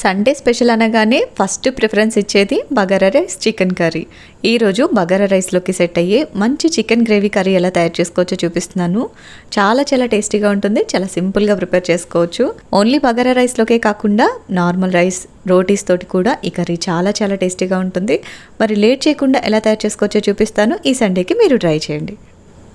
Sunday special అనగానే first preference ఇచ్చేది bagara rice chicken curry. ఈరోజు బగారా రైస్లోకి సెట్ అయ్యే మంచి చికెన్ గ్రేవీ కర్రీ ఎలా తయారు చేసుకోవచ్చో చూపిస్తున్నాను. చాలా చాలా టేస్టీగా ఉంటుంది. చాలా సింపుల్గా ప్రిపేర్ చేసుకోవచ్చు. ఓన్లీ బగారా రైస్లోకే కాకుండా నార్మల్ రైస్ రోటీస్ తోటి కూడా ఈ కర్రీ చాలా చాలా టేస్టీగా ఉంటుంది. మరి లేట్ చేయకుండా ఎలా తయారు చేసుకోవచ్చో చూపిస్తాను. ఈ సండేకి మీరు ట్రై చేయండి.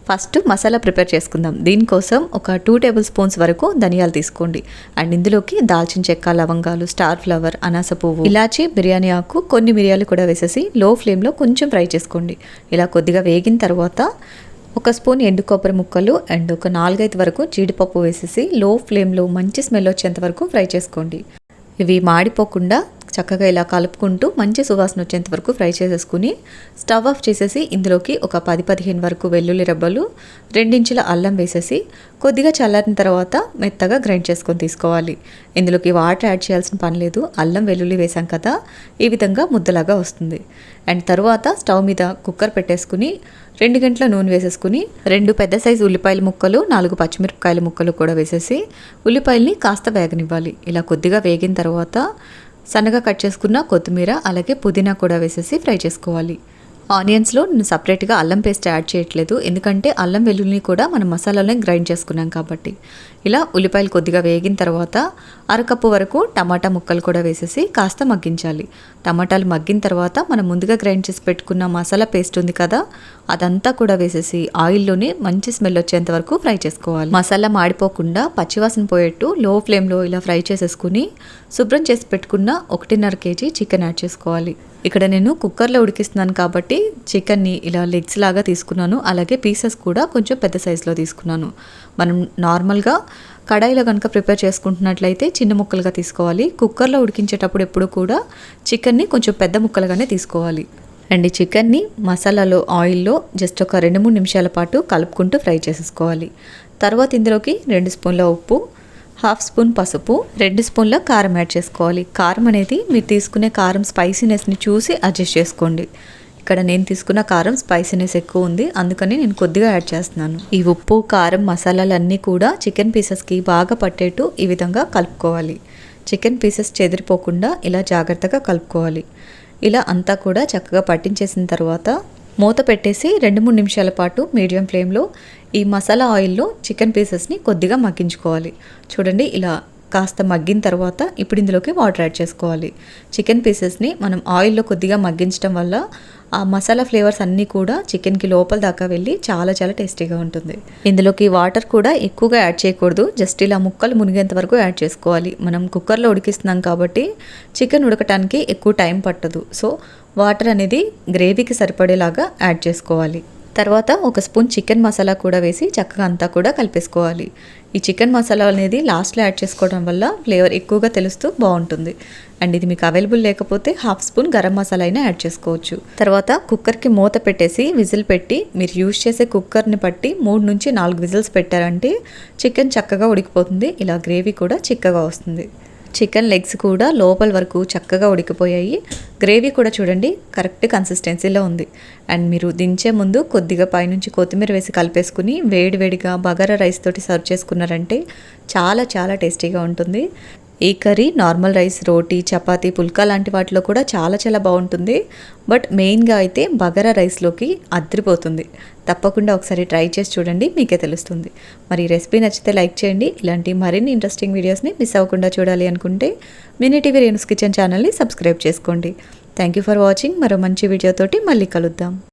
ఫస్ట్ మసాలా ప్రిపేర్ చేసుకుందాం. దీనికోసం ఒక టూ టేబుల్ స్పూన్స్ వరకు ధనియాలు తీసుకోండి. అండ్ ఇందులోకి దాల్చిన చెక్క లవంగాలు స్టార్ ఫ్లవర్ అనాస పువ్వు ఇలాచి బిర్యానీ ఆకు కొన్ని మిరియాలు కూడా వేసేసి లో ఫ్లేమ్లో కొంచెం ఫ్రై చేసుకోండి. ఇలా కొద్దిగా వేగిన తర్వాత ఒక స్పూన్ ఎండు కొబ్బరి ముక్కలు అండ్ ఒక నాలుగైదు వరకు జీడిపప్పు వేసేసి లో ఫ్లేమ్లో మంచి స్మెల్ వచ్చేంత వరకు ఫ్రై చేసుకోండి. ఇవి మాడిపోకుండా చక్కగా ఇలా కలుపుకుంటూ మంచి సువాసన వచ్చేంత వరకు ఫ్రై చేసేసుకుని స్టవ్ ఆఫ్ చేసేసి ఇందులోకి ఒక పది పదిహేను వరకు వెల్లుల్లి రెబ్బలు రెండించుల అల్లం వేసేసి కొద్దిగా చల్లారిన తర్వాత మెత్తగా గ్రైండ్ చేసుకొని తీసుకోవాలి. ఇందులోకి వాటర్ యాడ్ చేయాల్సిన పని లేదు. అల్లం వెల్లుల్లి వేసాం కదా ఈ విధంగా ముద్దలాగా వస్తుంది. అండ్ తర్వాత స్టవ్ మీద కుక్కర్ పెట్టేసుకుని రెండు గంటల నూనె వేసేసుకుని రెండు పెద్ద సైజు ఉల్లిపాయల ముక్కలు నాలుగు పచ్చిమిరపకాయల ముక్కలు కూడా వేసేసి ఉల్లిపాయల్ని కాస్త వేగనివ్వాలి. ఇలా కొద్దిగా వేగిన తర్వాత సన్నగా కట్ చేసుకున్న కొత్తిమీర అలాగే పుదీనా కూడా వేసేసి ఫ్రై చేసుకోవాలి. ఆనియన్స్లో నేను సపరేట్గా అల్లం పేస్ట్ యాడ్ చేయట్లేదు. ఎందుకంటే అల్లం వెల్లుల్లిని కూడా మనం మసాలాలోనే గ్రైండ్ చేసుకున్నాం కాబట్టి. ఇలా ఉల్లిపాయలు కొద్దిగా వేగిన తర్వాత అరకప్పు వరకు టమాటా ముక్కలు కూడా వేసేసి కాస్త మగ్గించాలి. టమాటాలు మగ్గిన తర్వాత మనం ముందుగా గ్రైండ్ చేసి పెట్టుకున్న మసాలా పేస్ట్ ఉంది కదా అదంతా కూడా వేసేసి ఆయిల్లోనే మంచి స్మెల్ వచ్చేంత వరకు ఫ్రై చేసుకోవాలి. మసాలా మాడిపోకుండా పచ్చివాసన పోయేట్టు లో ఫ్లేమ్లో ఇలా ఫ్రై చేసేసుకుని శుభ్రం చేసి పెట్టుకున్న ఒకటిన్నర కేజీ చికెన్ యాడ్ చేసుకోవాలి. ఇక్కడ నేను కుక్కర్లో ఉడికిస్తున్నాను కాబట్టి చికెన్ని ఇలా లెగ్స్ లాగా తీసుకున్నాను. అలాగే పీసెస్ కూడా కొంచెం పెద్ద సైజులో తీసుకున్నాను. మనం నార్మల్గా కడాయిలో కనుక ప్రిపేర్ చేసుకుంటున్నట్లయితే చిన్న ముక్కలుగా తీసుకోవాలి. కుక్కర్లో ఉడికించేటప్పుడు ఎప్పుడు కూడా చికెన్ని కొంచెం పెద్ద ముక్కలుగానే తీసుకోవాలి. అండ్ ఈ చికెన్ని మసాలాలో ఆయిల్లో జస్ట్ ఒక రెండు మూడు నిమిషాల పాటు కలుపుకుంటూ ఫ్రై చేసేసుకోవాలి. తర్వాత ఇందులోకి రెండు స్పూన్ల ఉప్పు హాఫ్ స్పూన్ పసుపు రెండు స్పూన్ల కారం యాడ్ చేసుకోవాలి. కారం అనేది మీరు తీసుకునే కారం స్పైసీనెస్ని చూసి అడ్జస్ట్ చేసుకోండి. ఇక్కడ నేను తీసుకున్న కారం స్పైసీనెస్ ఎక్కువ ఉంది. అందుకని నేను కొద్దిగా యాడ్ చేస్తున్నాను. ఈ ఉప్పు కారం మసాలాలు అన్నీ కూడా చికెన్ పీసెస్కి బాగా పట్టేట్టు ఈ విధంగా కలుపుకోవాలి. చికెన్ పీసెస్ చెదిరిపోకుండా ఇలా జాగ్రత్తగా కలుపుకోవాలి. ఇలా అంతా కూడా చక్కగా పట్టించేసిన తర్వాత మూత పెట్టేసి రెండు మూడు నిమిషాల పాటు మీడియం ఫ్లేమ్లో ఈ మసాలా ఆయిల్లో చికెన్ పీసెస్ని కొద్దిగా మగ్గించుకోవాలి. చూడండి ఇలా కాస్త మగ్గిన తర్వాత ఇప్పుడు ఇందులోకి వాటర్ యాడ్ చేసుకోవాలి. చికెన్ పీసెస్ని మనం ఆయిల్లో కొద్దిగా మగ్గించడం వల్ల ఆ మసాలా ఫ్లేవర్స్ అన్నీ కూడా చికెన్కి లోపల దాకా వెళ్ళి చాలా చాలా టేస్టీగా ఉంటుంది. ఇందులోకి వాటర్ కూడా ఎక్కువగా యాడ్ చేయకూడదు. జస్ట్ ఇలా ముక్కలు మునిగేంత వరకు యాడ్ చేసుకోవాలి. మనం కుక్కర్లో ఉడికిస్తున్నాం కాబట్టి చికెన్ ఉడకటానికి ఎక్కువ టైం పట్టదు. సో వాటర్ అనేది గ్రేవీకి సరిపడేలాగా యాడ్ చేసుకోవాలి. తర్వాత ఒక స్పూన్ చికెన్ మసాలా కూడా వేసి చక్కగా అంతా కూడా కలిపేసుకోవాలి. ఈ చికెన్ మసాలా అనేది లాస్ట్లో యాడ్ చేసుకోవడం వల్ల ఫ్లేవర్ ఎక్కువగా తెలుస్తూ బాగుంటుంది. అండ్ ఇది మీకు అవైలబుల్ లేకపోతే హాఫ్ స్పూన్ గరం మసాలా అయినా యాడ్ చేసుకోవచ్చు. తర్వాత కుక్కర్కి మూత పెట్టేసి విజిల్ పెట్టి మీరు యూజ్ చేసే కుక్కర్ని బట్టి మూడు నుంచి నాలుగు విజిల్స్ పెట్టారంటే చికెన్ చక్కగా ఉడికిపోతుంది. ఇలా గ్రేవీ కూడా చిక్కగా వస్తుంది. చికెన్ లెగ్స్ కూడా లోపల వరకు చక్కగా ఉడికిపోయాయి. గ్రేవీ కూడా చూడండి కరెక్ట్ కన్సిస్టెన్సీలో ఉంది. అండ్ మీరు దించే ముందు కొద్దిగా పైనుంచి కొత్తిమీర వేసి కలిపేసుకుని వేడివేడిగా బగారా రైస్ తోటి సర్వ్ చేసుకున్నారంటే చాలా చాలా టేస్టీగా ఉంటుంది. ఈ కర్రీ నార్మల్ రైస్ రోటీ చపాతీ పుల్కా లాంటి వాటిలో కూడా చాలా చాలా బాగుంటుంది. బట్ మెయిన్గా అయితే బగారా రైస్లోకి అద్దరిపోతుంది. తప్పకుండా ఒకసారి ట్రై చేసి చూడండి మీకే తెలుస్తుంది. మరి రెసిపీ నచ్చితే లైక్ చేయండి. ఇలాంటి మరిన్ని ఇంట్రెస్టింగ్ వీడియోస్ని మిస్ అవ్వకుండా చూడాలి అనుకుంటే మినీ టీవీ రేణుస్ కిచెన్ ఛానల్ని సబ్స్క్రైబ్ చేసుకోండి. Thank you for watching. మరో మంచి వీడియోతోటి మళ్ళీ కలుద్దాం.